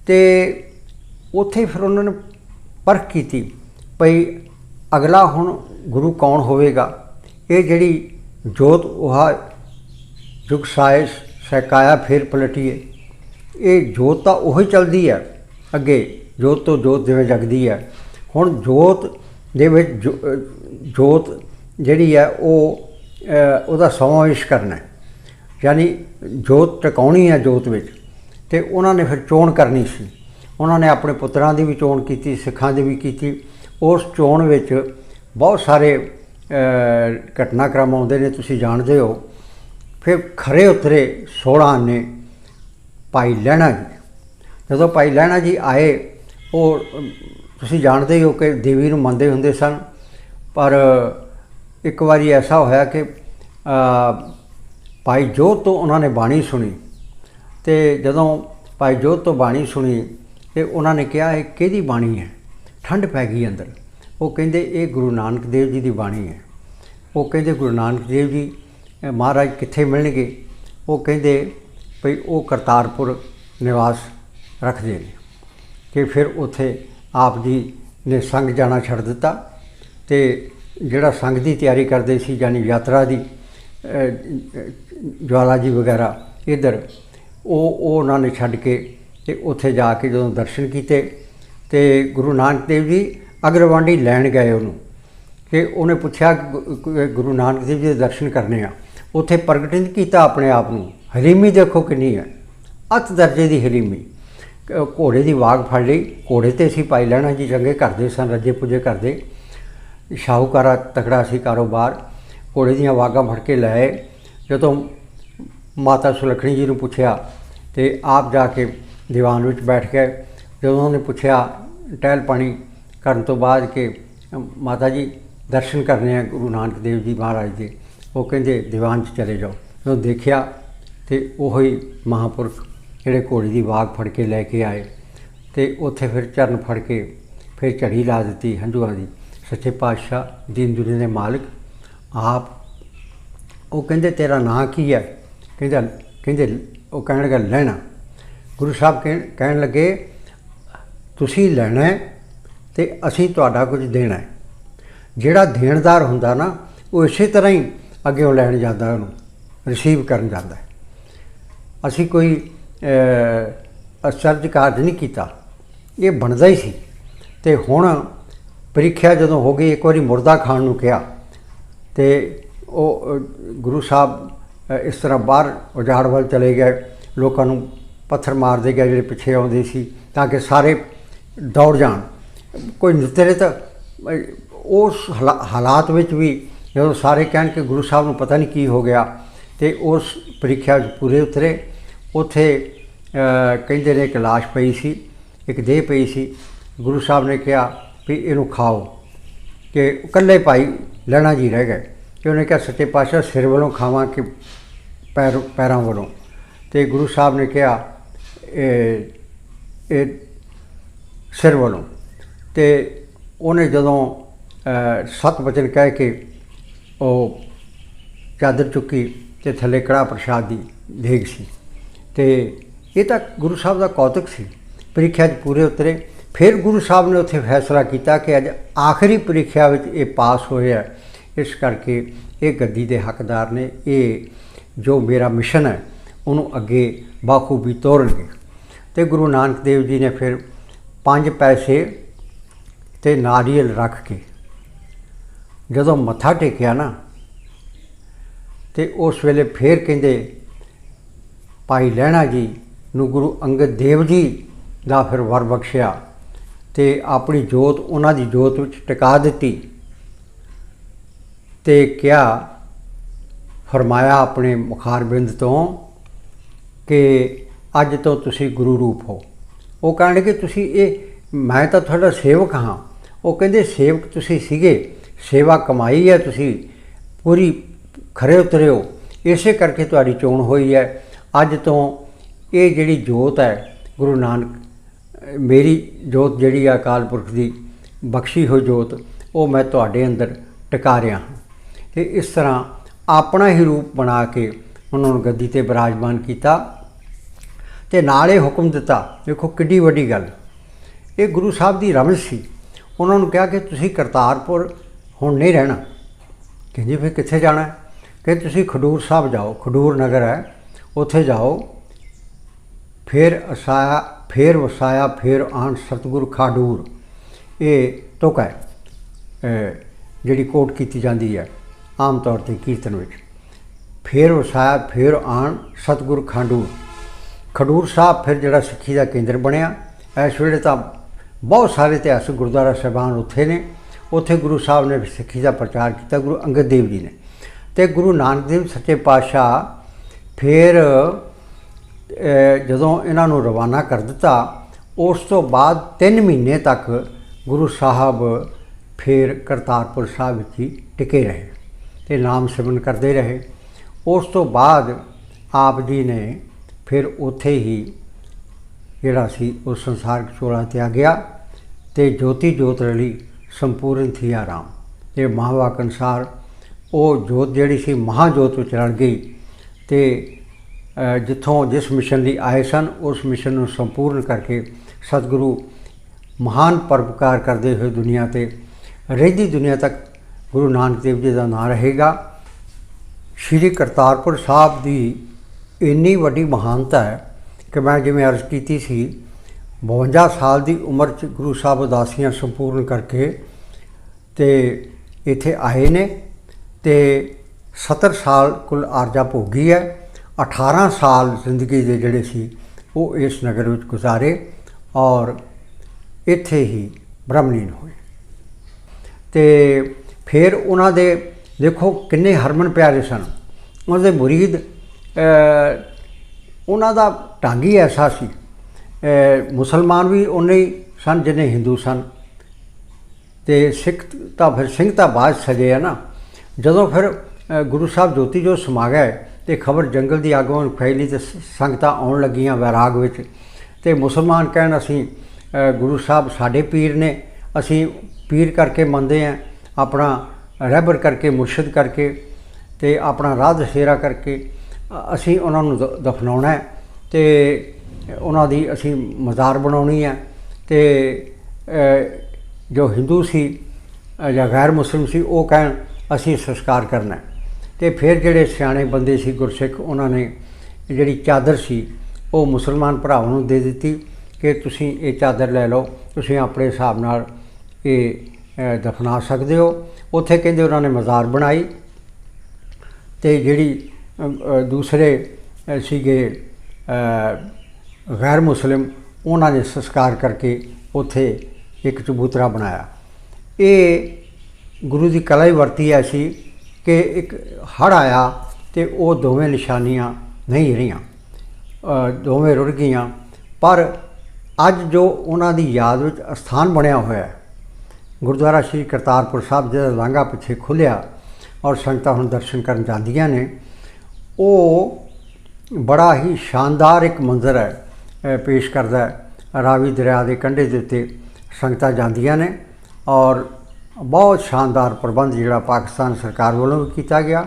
ਤੇ ਉੱਥੇ ਫਿਰ ਉਹਨਾਂ ਨੇ ਪਰਖ ਕੀਤੀ ਭਈ ਅਗਲਾ ਹੁਣ ਗੁਰੂ ਕੌਣ ਹੋਵੇਗਾ? ਇਹ ਜਿਹੜੀ ਜੋਤ ਉਹ ਜੁਗ ਸਾਇਸ ਸਕਾਇਆ ਫਿਰ ਪਲਟੀਏ। ਇਹ ਜੋਤ ਤਾਂ ਉਹੀ ਚੱਲਦੀ ਹੈ। ਅੱਗੇ ਜੋਤ ਤੋਂ ਜੋਤ ਜਿਵੇਂ ਜਗਦੀ ਹੈ। ਹੁਣ ਜੋਤ ਦੇ ਵਿੱਚ ਜੋਤ ਜਿਹੜੀ ਹੈ ਉਹ, ਅਹ, ਉਹਦਾ ਸਮਾਵੇਸ਼ ਕਰਨਾ ਯਾਨੀ ਜੋਤ ਟਿਕਾਉਣੀ ਹੈ ਜੋਤ ਵਿੱਚ। ਤੇ ਉਹਨਾਂ ਨੇ ਫਿਰ ਚੋਣ ਕਰਨੀ ਸੀ। ਉਹਨਾਂ ਨੇ ਆਪਣੇ ਪੁੱਤਰਾਂ ਦੀ ਵੀ ਚੋਣ ਕੀਤੀ, ਸਿੱਖਾਂ ਦੀ ਵੀ ਕੀਤੀ। ਉਸ ਚੋਣ ਵਿੱਚ ਬਹੁਤ ਸਾਰੇ ਘਟਨਾਕ੍ਰਮ ਆਉਂਦੇ ਨੇ, ਤੁਸੀਂ ਜਾਣਦੇ ਹੋ। ਫਿਰ ਖਰੇ ਉਤਰੇ 16 ਨੇ ਭਾਈ ਲਹਿਣਾ ਜੀ। ਜਦੋਂ ਭਾਈ ਲਹਿਣਾ ਜੀ ਆਏ, ਉਹ, ਤੁਸੀਂ ਜਾਣਦੇ ਹੋ ਕਿ ਦੇਵੀ ਨੂੰ ਮੰਨਦੇ ਹੁੰਦੇ ਸਨ। ਪਰ ਇੱਕ ਵਾਰੀ ਐਸਾ ਹੋਇਆ ਕਿ ਭਾਈ ਜੋਤ ਤੋਂ ਉਹਨਾਂ ਨੇ ਬਾਣੀ ਸੁਣੀ ਤੇ ਜਦੋਂ ਭਾਈ ਜੋਤ ਤੋਂ ਬਾਣੀ ਸੁਣੀ ਤੇ ਉਹਨਾਂ ਨੇ ਕਿਹਾ, ਇਹ ਕਿਹਦੀ ਬਾਣੀ ਹੈ? ਠੰਡ ਪੈ ਗਈ ਅੰਦਰ। ਉਹ ਕਹਿੰਦੇ, ਇਹ ਗੁਰੂ ਨਾਨਕ ਦੇਵ ਜੀ ਦੀ ਬਾਣੀ ਹੈ। ਉਹ ਕਹਿੰਦੇ, ਗੁਰੂ ਨਾਨਕ ਦੇਵ ਜੀ ਮਹਾਰਾਜ ਕਿੱਥੇ ਮਿਲਣਗੇ? ਉਹ ਕਹਿੰਦੇ, ਭਈ ਉਹ ਕਰਤਾਰਪੁਰ ਨਿਵਾਸ ਰੱਖਦੇ ਨੇ। ਕਿ ਫਿਰ ਉੱਥੇ ਆਪ ਜੀ ਨੇ ਸੰਗ ਜਾਣਾ ਛੱਡ ਦਿੱਤਾ ਤੇ ਜਿਹੜਾ ਸੰਗ ਦੀ ਤਿਆਰੀ ਕਰਦੇ ਸੀ, ਯਾਨੀ ਯਾਤਰਾ ਦੀ ਜਵਾਲਾ ਜੀ ਵਗੈਰਾ ਇਧਰ, ਉਹ ਉਹ ਉਹਨਾਂ ਨੇ ਛੱਡ ਕੇ ਤੇ ਉੱਥੇ ਜਾ ਕੇ ਜਦੋਂ ਦਰਸ਼ਨ ਕੀਤੇ ਤੇ ਗੁਰੂ ਨਾਨਕ ਦੇਵ ਜੀ ਅਗਰਵਾਂਡੀ ਲੈਣ ਗਏ ਉਹਨੂੰ। ਕਿ ਉਹਨੇ ਪੁੱਛਿਆ ਗੁਰੂ ਨਾਨਕ ਦੇਵ ਜੀ ਦੇ ਦਰਸ਼ਨ ਕਰਨੇ ਆ। ਉੱਥੇ ਪ੍ਰਗਟ ਕੀਤਾ ਆਪਣੇ ਆਪ ਨੂੰ। ਹਰੀਮੀ ਦੇਖੋ ਕਿੰਨੀ ਹੈ। ਅਤ ਦਰਜੇ ਦੀ ਹਰੀਮੀ। ਘੋੜੇ ਦੀ ਵਾਗ ਫੜ ਲਈ। ਘੋੜੇ ਤੇ ਸੀ ਪਾਈ ਲੈਣਾ ਜੀ, ਚੰਗੇ ਕਰਦੇ ਸਨ ਰੱਜੇ ਪੁੱਜੇ ਕਰਦੇ ਸ਼ਾਹੂਕਾਰਾ ਤਕੜਾ ਸੀ ਕਾਰੋਬਾਰ। ਘੋੜੇ ਦੀਆਂ ਵਾਗਾਂ ਫੜ ਕੇ ਲੈ ਜਦੋਂ ਮਾਤਾ ਸੁਲੱਖਣੀ ਜੀ ਨੂੰ ਪੁੱਛਿਆ ਤੇ ਆਪ ਜਾ ਕੇ ਦੀਵਾਨ ਵਿੱਚ ਬੈਠ ਗਏ। ਜਦੋਂ ਉਹਨੇ ਪੁੱਛਿਆ, ਟਹਿਲ ਪਾਣੀ ਕਰਨ ਤੋਂ ਬਾਅਦ ਕਿ ਮਾਤਾ ਜੀ, ਦਰਸ਼ਨ ਕਰਨੇ ਆ ਗੁਰੂ ਨਾਨਕ ਦੇਵ ਜੀ ਮਹਾਰਾਜ ਦੇ? ਉਹ ਕਹਿੰਦੇ, ਦੀਵਾਨ 'ਚ ਚਲੇ ਜਾਓ। ਜਦੋਂ ਦੇਖਿਆ ਤੇ ਉਹੀ ਮਹਾਪੁਰਖ ਜਿਹੜੇ ਘੋੜੀ ਦੀ ਵਾਗ ਫੜ ਕੇ ਲੈ ਕੇ ਆਏ ਤੇ ਉੱਥੇ ਫਿਰ ਚਰਨ ਫੜ ਕੇ ਫਿਰ ਝੜੀ ਲਾ ਦਿੱਤੀ ਹੰਝੂਆਂ ਦੀ। ਸੱਚੇ ਪਾਤਸ਼ਾਹ ਦੀਨ ਦੁਨੀਆ ਦੇ ਮਾਲਕ ਆਪ ਉਹ ਕਹਿੰਦੇ ਤੇਰਾ ਨਾਂ ਕੀ ਹੈ? ਕਹਿੰਦਾ ਕਹਿੰਦੇ ਉਹ ਕਹਿਣ ਲੱਗਾ ਲੈਣਾ। ਗੁਰੂ ਸਾਹਿਬ ਕਹਿਣ ਕਹਿਣ ਲੱਗੇ ਤੁਸੀਂ ਲੈਣਾ ਹੈ ਤੇ ਅਸੀਂ ਤੁਹਾਡਾ ਕੁਝ ਦੇਣਾ ਹੈ। ਜਿਹੜਾ ਦੇਣਦਾਰ ਹੁੰਦਾ ਨਾ ਉਹ ਇਸੇ ਤਰ੍ਹਾਂ ਹੀ ਅੱਗੇ ਉਹ ਲੈਣ ਜਾਂਦਾ ਉਹਨੂੰ ਰਿਸੀਵ ਕਰਨ ਜਾਂਦਾ ਅਸੀਂ ਕੋਈ ਅਹ, ਅਚਰਜ ਕਾਰਜ ਨਹੀਂ ਕੀਤਾ। ਇਹ ਬਣਦਾ ਹੀ ਸੀ। ਤੇ ਹੁਣ ਪ੍ਰੀਖਿਆ ਜਦੋਂ ਹੋ ਗਈ, ਇੱਕ ਵਾਰੀ ਮੁਰਦਾ ਖਾਣ ਨੂੰ ਕਿਹਾ ਤੇ ਉਹ ਗੁਰੂ ਸਾਹਿਬ ਇਸ ਤਰ੍ਹਾਂ ਬਾਹਰ ਉਜਾੜ ਵੱਲ ਚਲੇ ਗਏ। ਲੋਕਾਂ ਨੂੰ ਪੱਥਰ ਮਾਰਦੇ ਗਏ ਜਿਹੜੇ ਪਿੱਛੇ ਆਉਂਦੇ ਸੀ ਤਾਂ ਕਿ ਸਾਰੇ ਦੌੜ ਜਾਣ। ਕੋਈ ਨੁਤਰੇ ਤਾਂ ਉਸ ਹਾਲਾ- ਹਾਲਾਤ ਵਿੱਚ ਵੀ ਜਦੋਂ ਸਾਰੇ ਕਹਿਣ ਕਿ ਗੁਰੂ ਸਾਹਿਬ ਨੂੰ ਪਤਾ ਨਹੀਂ ਕੀ ਹੋ ਗਿਆ ਤੇ ਉਸ ਪ੍ਰੀਖਿਆ 'ਚ ਪੂਰੇ ਉਤਰੇ, ਉੱਥੇ ਕਹਿੰਦੇ ਨੇ ਇੱਕ ਲਾਸ਼ ਪਈ ਸੀ, ਇੱਕ ਦੇਹ ਪਈ ਸੀ। ਗੁਰੂ ਸਾਹਿਬ ਨੇ ਕਿਹਾ ਵੀ ਇਹਨੂੰ ਖਾਓ। ਕਿ ਇਕੱਲੇ ਭਾਈ ਲੈਣਾ ਜੀ ਰਹਿ ਗਏ। ਕਿ ਉਹਨੇ ਕਿਹਾ ਸੱਚੇ ਪਾਤਸ਼ਾਹ ਸਿਰ ਵੱਲੋਂ ਖਾਵਾਂ ਕਿ ਪੈਰ ਪੈਰਾਂ ਵੱਲੋਂ? ਤੇ ਗੁਰੂ ਸਾਹਿਬ ਨੇ ਕਿਹਾ ਇਹ ਇਹ ਸਿਰ ਵੱਲੋਂ। ਤੇ ਉਹਨੇ ਜਦੋਂ ਅ, ਸਤ ਵਚਨ ਕਹਿ ਕੇ ਉਹ ਚਾਦਰ ਚੁੱਕੀ ਤੇ ਥੱਲੇ ਕੜਾ ਪ੍ਰਸ਼ਾਦ ਦੀ ਦੇਗ ਸੀ। ਤੇ ਇਹ ਤਾਂ ਗੁਰੂ ਸਾਹਿਬ ਦਾ ਕੌਤਕ ਸੀ। ਪ੍ਰੀਖਿਆ 'ਚ ਪੂਰੇ ਉਤਰੇ। ਫਿਰ ਗੁਰੂ ਸਾਹਿਬ ਨੇ ਉੱਥੇ ਫੈਸਲਾ ਕੀਤਾ ਕਿ ਅੱਜ ਆਖਰੀ ਪ੍ਰੀਖਿਆ ਵਿੱਚ ਇਹ ਪਾਸ ਹੋਏ ਹੈ। ਇਸ ਕਰਕੇ ਇਹ ਗੱਦੀ ਦੇ ਹੱਕਦਾਰ ਨੇ, ਇਹ ਜੋ ਮੇਰਾ ਮਿਸ਼ਨ ਹੈ, ਉਹਨੂੰ ਅੱਗੇ ਬਾਖੂਬੀ ਤੋਰਨਗੇ। ਤੇ ਗੁਰੂ ਨਾਨਕ ਦੇਵ ਜੀ ਨੇ ਫਿਰ ਪੰਜ ਪੈਸੇ ਤੇ ਨਾਰੀਅਲ ਰੱਖ ਕੇ ਜਦੋਂ ਮੱਥਾ ਟੇਕਿਆ ਨਾ, ਤੇ ਉਸ ਵੇਲੇ ਫੇਰ ਕਹਿੰਦੇ, ਭਾਈ ਲਹਿਣਾ ਜੀ ਨੂੰ ਗੁਰੂ ਅੰਗਦ ਦੇਵ ਜੀ ਦਾ ਫਿਰ ਵਰ ਬਖਸ਼ਿਆ। ਤੇ ਆਪਣੀ ਜੋਤ, ਉਹਨਾਂ ਦੀ ਜੋਤ ਵਿੱਚ ਟਿਕਾ ਦਿੱਤੀ ਤੇ ਕਿਹਾ, ਫਰਮਾਇਆ ਆਪਣੇ ਮੁਖਾਰਬਿੰਦ ਤੋਂ ਕਿ ਅੱਜ ਤੋਂ ਤੁਸੀਂ ਗੁਰੂ ਰੂਪ ਹੋ। ਉਹ ਕਹਿਣ ਕਿ ਤੁਸੀਂ ਇਹ, ਮੈਂ ਤਾਂ ਤੁਹਾਡਾ ਸੇਵਕ ਹਾਂ। ਉਹ ਕਹਿੰਦੇ, ਸੇਵਕ ਤੁਸੀਂ ਸੀਗੇ, ਸੇਵਾ ਕਮਾਈ ਹੈ, ਤੁਸੀਂ ਪੂਰੀ ਖਰੇ ਉਤਰੇ ਹੋ। ਇਸੇ ਕਰਕੇ ਤੁਹਾਡੀ ਚੋਣ ਹੋਈ ਹੈ। ਅੱਜ ਤੋਂ ਇਹ ਜਿਹੜੀ ਜੋਤ ਹੈ, ਗੁਰੂ ਨਾਨਕ ਮੇਰੀ ਜੋਤ ਜਿਹੜੀ ਆ ਅਕਾਲ ਪੁਰਖ ਦੀ, ਬਖਸ਼ੀ ਹੋਈ ਜੋਤ, ਉਹ ਮੈਂ ਤੁਹਾਡੇ ਅੰਦਰ ਟਿਕਾ ਰਿਹਾ ਹਾਂ। ਤੇ ਇਸ ਤਰ੍ਹਾਂ ਆਪਣਾ ਹੀ ਰੂਪ ਬਣਾ ਕੇ ਉਹਨਾਂ ਨੂੰ ਗੱਦੀ ਤੇ ਬਿਰਾਜਮਾਨ ਕੀਤਾ ਤੇ ਨਾਲੇ ਹੁਕਮ ਦਿੱਤਾ ਦੇਖੋ ਕਿੱਡੀ ਵੱਡੀ ਗੱਲ। ਇਹ ਗੁਰੂ ਸਾਹਿਬ ਦੀ ਰਮਜ਼ ਸੀ। ਉਹਨਾਂ ਨੂੰ ਕਿਹਾ ਕਿ ਤੁਸੀਂ ਕਰਤਾਰਪੁਰ ਹੁਣ ਨਹੀਂ ਰਹਿਣਾ। ਕਹਿੰਦੇ ਫਿਰ ਕਿੱਥੇ ਜਾਣਾ ਕਿ ਤੁਸੀਂ ਖਡੂਰ ਸਾਹਿਬ ਜਾਓ, ਖਡੂਰ ਨਗਰ ਹੈ। ਉੱਥੇ ਜਾਓ, ਫਿਰ ਅਸਾਇਆ ਫਿਰ ਵਸਾਇਆ, ਫਿਰ ਆਣ ਸਤਿਗੁਰ ਖਾਡੂਰ। ਇਹ ਤੁਕ ਹੈ ਜਿਹੜੀ ਕੋਟ ਕੀਤੀ ਜਾਂਦੀ ਹੈ, ਆਮ ਤੌਰ ਤੇ ਕੀਰਤਨ ਵਿੱਚ। ਫਿਰ ਵਸਾਇਆ, ਫਿਰ ਆਣ ਸਤਿਗੁਰ ਖਾਡੂਰ। ਖਡੂਰ ਸਾਹਿਬ ਫਿਰ ਜਿਹੜਾ ਸਿੱਖੀ ਦਾ ਕੇਂਦਰ ਬਣਿਆ, ਇਸ ਵੇਲੇ ਤਾਂ ਬਹੁਤ ਸਾਰੇ ਇਤਿਹਾਸਕ ਗੁਰਦੁਆਰਾ ਸਾਹਿਬਾਨ ਉੱਥੇ ਨੇ। ਉੱਥੇ ਗੁਰੂ ਸਾਹਿਬ ਨੇ ਸਿੱਖੀ ਦਾ ਪ੍ਰਚਾਰ ਕੀਤਾ, ਗੁਰੂ ਅੰਗਦ ਦੇਵ ਜੀ ਨੇ। ਤੇ ਗੁਰੂ ਨਾਨਕ ਦੇਵ ਸੱਚੇ ਪਾਤਸ਼ਾਹ ਫਿਰ ਜਦੋਂ ਇਹਨਾਂ ਨੂੰ ਰਵਾਨਾ ਕਰ ਦਿੱਤਾ, ਉਸ ਤੋਂ ਬਾਅਦ 3 ਮਹੀਨੇ ਤੱਕ ਗੁਰੂ ਸਾਹਿਬ ਫਿਰ ਕਰਤਾਰਪੁਰ ਸਾਹਿਬ ਵਿੱਚ ਹੀ ਟਿਕੇ ਰਹੇ ਤੇ ਨਾਮ ਸਿਮਰਨ ਕਰਦੇ ਰਹੇ। ਉਸ ਤੋਂ ਬਾਅਦ ਆਪ ਜੀ ਨੇ ਫਿਰ ਉੱਥੇ ਹੀ ਜਿਹੜਾ ਸੀ ਉਹ ਸੰਸਾਰਕ ਚੋਲਾ ਗਿਆ ਤੇ ਜੋਤੀ ਜੋਤ ਰਲੀ ਸੰਪੂਰਨ ਥੀ ਆਰਾਮ। ਇਹ ਮਹਾਵਾਕ ਅਨੁਸਾਰ ਉਹ ਜੋਤ ਜਿਹੜੀ ਸੀ, ਮਹਾਜੋਤ ਵਿੱਚ ਰਲ ਗਈ ਤੇ ਜਿੱਥੋਂ ਜਿਸ ਮਿਸ਼ਨ ਲਈ ਆਏ ਸਨ, ਉਸ ਮਿਸ਼ਨ ਨੂੰ ਸੰਪੂਰਨ ਕਰਕੇ ਸਤਿਗੁਰੂ ਮਹਾਨ ਪਰਪਕਾਰ ਕਰਦੇ ਹੋਏ ਦੁਨੀਆ ਤੇ, ਰਹਿੰਦੀ ਦੁਨੀਆ ਤੱਕ ਗੁਰੂ ਨਾਨਕ ਦੇਵ ਜੀ ਦਾ ਨਾਮ ਰਹੇਗਾ। ਸ਼੍ਰੀ ਕਰਤਾਰਪੁਰ ਸਾਹਿਬ ਦੀ ਇੰਨੀ ਵੱਡੀ ਮਹਾਨਤਾ ਹੈ ਕਿ ਮੈਂ ਜਿਵੇਂ ਅਰਜ਼ ਕੀਤੀ ਸੀ 52 ਸਾਲ ਦੀ ਉਮਰ 'ਚ ਗੁਰੂ ਸਾਹਿਬ ਉਦਾਸੀਆਂ ਸੰਪੂਰਨ ਕਰਕੇ ਤੇ ਇੱਥੇ ਆਏ ਨੇ ਤੇ 70 ਸਾਲ ਕੁੱਲ ਆਰਜਾ ਭੋਗੀ ਹੈ। 18 ਸਾਲ ਜ਼ਿੰਦਗੀ ਦੇ ਜਿਹੜੇ ਸੀ, ਉਹ ਇਸ ਨਗਰ ਵਿੱਚ ਗੁਜ਼ਾਰੇ ਔਰ ਇੱਥੇ ਹੀ ਬ੍ਰਹਮਲੀਨ ਹੋਏ। ਤੇ ਫਿਰ ਉਹਨਾਂ ਦੇ, ਦੇਖੋ ਕਿੰਨੇ ਹਰਮਨ ਪਿਆਰੇ ਸਨ। ਉਹਨਾਂ ਦੇ ਮੁਰੀਦ ਉਹਨਾਂ ਦਾ ਢੰਗ ਹੀ ਐਸਾ ਸੀ। ਮੁਸਲਮਾਨ ਵੀ ਉਨੇ ਹੀ ਸਨ ਜਿੰਨੇ ਹਿੰਦੂ ਸਨ। ਤੇ ਸਿੱਖ ਤਾਂ ਫਿਰ ਸਿੰਘ ਤਾਂ ਬਾਅਦ ਸਜੇ ਆ ਨਾ। ਜਦੋਂ ਫਿਰ ਗੁਰੂ ਸਾਹਿਬ ਜੋਤੀ ਜੋ ਸਮਾ ਗਏ ਤੇ ਖਬਰ ਜੰਗਲ ਦੀ ਅੱਗ ਵਾਂਗ ਫੈਲੀ ਤੇ ਸ- ਸੰਗਤਾਂ ਆਉਣ ਲੱਗੀਆਂ ਵੈਰਾਗ ਵਿੱਚ ਤੇ ਮੁਸਲਮਾਨ ਕਹਿਣ ਅਸੀਂ ਗੁਰੂ ਸਾਹਿਬ ਸਾਡੇ ਪੀਰ ਨੇ, ਅਸੀਂ ਪੀਰ ਕਰਕੇ ਮੰਨਦੇ ਆ ਆਪਣਾ ਰਹਿਬਰ ਕਰਕੇ, ਮੁਰਸ਼ਿਦ ਕਰਕੇ ਤੇ ਆਪਣਾ ਰਾਹ ਦਸੇਰਾ ਕਰਕੇ ਅਸੀਂ ਉਹਨਾਂ ਨੂੰ ਦ- ਦਫਨਾਉਣਾ ਹੈ ਤੇ ਉਹਨਾਂ ਦੀ ਅਸੀਂ ਮਜ਼ਾਰ ਬਣਾਉਣੀ ਹੈ ਤੇ ਜੋ ਹਿੰਦੂ ਸੀ ਜਾਂ ਗੈਰ ਮੁਸਲਿਮ ਸੀ, ਉਹ ਕਹਿਣ ਅਸੀਂ ਸੰਸਕਾਰ ਕਰਨਾ ਹੈ। ਤੇ ਫਿਰ ਜਿਹੜੇ ਸਿਆਣੇ ਬੰਦੇ ਸੀ ਗੁਰਸਿੱਖ, ਉਹਨਾਂ ਨੇ ਜਿਹੜੀ ਚਾਦਰ ਸੀ, ਉਹ ਮੁਸਲਮਾਨ ਭਰਾਵਾਂ ਨੂੰ ਦੇ ਦਿੱਤੀ ਕਿ ਤੁਸੀਂ ਇਹ ਚਾਦਰ ਲੈ ਲਓ, ਤੁਸੀਂ ਆਪਣੇ ਹਿਸਾਬ ਨਾਲ ਇਹ ਦਫਨਾ ਸਕਦੇ ਹੋ। ਉੱਥੇ ਕਹਿੰਦੇ ਉਹਨਾਂ ਨੇ ਮਜ਼ਾਰ ਬਣਾਈ ਤੇ ਜਿਹੜੀ ਦੂਸਰੇ ਸੀਗੇ ਗੈਰ ਮੁਸਲਿਮ, ਉਹਨਾਂ ਨੇ ਸੰਸਕਾਰ ਕਰਕੇ ਉੱਥੇ ਇੱਕ ਚਬੂਤਰਾ ਬਣਾਇਆ। ਇਹ ਗੁਰੂ ਦੀ ਕਲਾ ਹੀ ਵਰਤੀ ਐਸੀ ਕਿ ਇੱਕ ਹੜ ਆਇਆ ਤੇ ਉਹ ਦੋਵੇਂ ਨਿਸ਼ਾਨੀਆਂ ਨਹੀਂ ਰਹੀਆਂ ਦੋਵੇਂ ਰੁੜ ਗਈਆਂ। ਪਰ ਅੱਜ ਜੋ ਉਹਨਾਂ ਦੀ ਯਾਦ ਵਿੱਚ ਅਸਥਾਨ ਬਣਿਆ ਹੋਇਆ ਹੈ, ਗੁਰਦੁਆਰਾ ਸ੍ਰੀ ਕਰਤਾਰਪੁਰ ਸਾਹਿਬ ਜਿਹੜਾ ਲਾਂਘਾ ਪਿੱਛੇ ਖੁੱਲਿਆ ਔਰ ਸੰਗਤਾਂ ਹੁਣ ਦਰਸ਼ਨ ਕਰਨ ਜਾਂਦੀਆਂ ਨੇ, ਉਹ ਬੜਾ ਹੀ ਸ਼ਾਨਦਾਰ ਇੱਕ ਮੰਜ਼ਰ ਹੈ ਪੇਸ਼ ਕਰਦਾ ਹੈ। ਰਾਵੀ ਦਰਿਆ ਦੇ ਕੰਢੇ ਦੇ ਉੱਤੇ ਸੰਗਤਾਂ ਜਾਂਦੀਆਂ ਨੇ ਔਰ ਬਹੁਤ ਸ਼ਾਨਦਾਰ ਪ੍ਰਬੰਧ ਜਿਹੜਾ ਪਾਕਿਸਤਾਨ ਸਰਕਾਰ ਵੱਲੋਂ ਵੀ ਕੀਤਾ ਗਿਆ।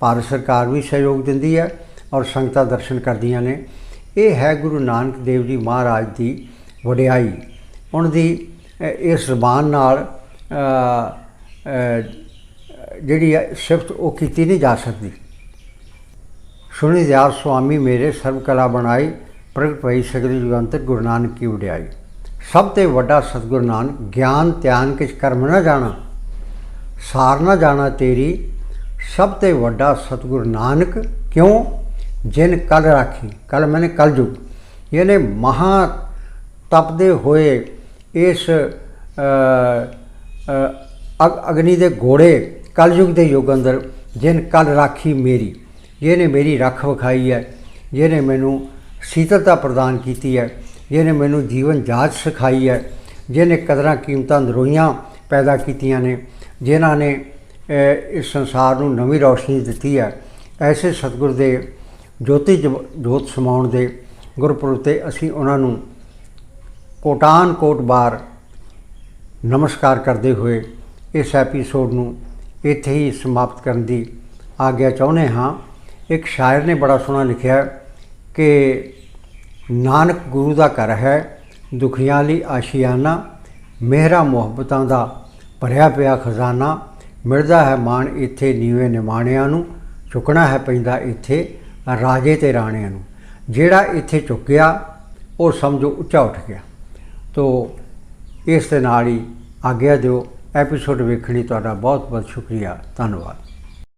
ਭਾਰਤ ਸਰਕਾਰ ਵੀ ਸਹਿਯੋਗ ਦਿੰਦੀ ਹੈ ਔਰ ਸੰਗਤਾਂ ਦਰਸ਼ਨ ਕਰਦੀਆਂ ਨੇ। ਇਹ ਹੈ ਗੁਰੂ ਨਾਨਕ ਦੇਵ ਜੀ ਮਹਾਰਾਜ ਦੀ ਵਡਿਆਈ। ਉਹਨਾਂ ਦੀ ਇਸ ਜ਼ਬਾਨ ਨਾਲ ਜਿਹੜੀ ਹੈ ਸਿਫਤ ਉਹ ਕੀਤੀ ਨਹੀਂ ਜਾ ਸਕਦੀ। ਸੁਣੀ ਦਿਆਰ ਸੁਆਮੀ ਮੇਰੇ ਸਰਬ ਕਲਾ ਬਣਾਈ ਪ੍ਰਗਟ ਭਈ ਸਗਲੀ ਜੁਗੰਤਰ ਗੁਰੂ ਨਾਨਕ ਕੀ ਵਡਿਆਈ। ਸਭ ਤੋਂ ਵੱਡਾ ਸਤਿਗੁਰ ਨਾਨਕ, ਗਿਆਨ ਧਿਆਨ ਕਿਛ ਕਰਮ ਨਾ ਜਾਣਾ, ਸਾਰ ਨਾ ਜਾਣਾ ਤੇਰੀ, ਸਭ ਤੋਂ ਵੱਡਾ ਸਤਿਗੁਰ ਨਾਨਕ ਕਿਉਂ? ਜਿਨ ਕਲ ਰਾਖੀ, ਕਲ ਮੈਨੇ ਕਲਯੁਗ ਇਹਨੇ ਮਹਾ ਤਪਦੇ ਹੋਏ ਇਸ ਅਗਨੀ ਦੇ ਘੋੜੇ ਕਲਯੁਗ ਦੇ ਯੁੱਗ ਅੰਦਰ ਜਿਨ ਕਲ ਰਾਖੀ ਮੇਰੀ। ਜਿਹਨੇ ਮੇਰੀ ਰੱਖ ਵਿਖਾਈ ਹੈ ਜਿਹਨੇ ਮੈਨੂੰ ਸ਼ੀਤਲਤਾ ਪ੍ਰਦਾਨ ਕੀਤੀ ਹੈ। ਜਿਹਨੇ ਮੈਨੂੰ ਜੀਵਨ ਜਾਚ ਸਿਖਾਈ ਹੈ, ਜਿਹਨੇ ਕਦਰਾਂ ਕੀਮਤਾਂ ਨਰੋਈਆਂ ਪੈਦਾ ਕੀਤੀਆਂ ਨੇ ਜਿਨ੍ਹਾਂ ਨੇ ਇਸ ਸੰਸਾਰ ਨੂੰ ਨਵੀਂ ਰੌਸ਼ਨੀ ਦਿੱਤੀ ਹੈ, ਐਸੇ ਸਤਿਗੁਰ ਦੇ ਜੋਤੀ ਜਬ- ਜੋਤ ਸਮਾਉਣ ਦੇ ਗੁਰਪੁਰਬ ਤੇ ਅਸੀਂ ਉਹਨਾਂ ਨੂੰ ਕੋਟਾਨ ਕੋਟ ਬਾਰ ਨਮਸਕਾਰ ਕਰਦੇ ਹੋਏ ਇਸ ਐਪੀਸੋਡ ਨੂੰ ਇੱਥੇ ਹੀ ਸਮਾਪਤ ਕਰਨ ਦੀ ਆਗਿਆ ਚਾਹੁੰਦੇ ਹਾਂ। ਇੱਕ ਸ਼ਾਇਰ ਨੇ ਬੜਾ ਸੋਹਣਾ ਲਿਖਿਆ ਕਿ ਨਾਨਕ ਗੁਰੂ ਦਾ ਘਰ ਹੈ, ਦੁਖੀਆਂ ਲਈ ਆਸ਼ੀਆਨਾ, ਮਿਹਰਾ ਮੁਹੱਬਤਾਂ ਦਾ ਭਰਿਆ ਪਿਆ ਖਜ਼ਾਨਾ, ਮਿਲਦਾ ਹੈ ਮਾਣ ਇੱਥੇ ਨੀਵੇਂ ਨਿਮਾਣਿਆਂ ਨੂੰ, ਝੁਕਣਾ ਹੈ ਪੈਂਦਾ ਇੱਥੇ ਰਾਜੇ ਤੇ ਰਾਣਿਆਂ ਨੂੰ। ਜਿਹੜਾ ਇੱਥੇ ਝੁਕ ਗਿਆ ਉਹ ਸਮਝੋ ਉੱਚਾ ਉੱਠ ਗਿਆ। ਤੋ ਇਸ ਦੇ ਨਾਲ ਹੀ ਆਗਿਆ ਦਿਓ। ਐਪੀਸੋਡ ਵੇਖਣੀ ਤੁਹਾਡਾ ਬਹੁਤ ਬਹੁਤ ਸ਼ੁਕਰੀਆ। ਧੰਨਵਾਦ।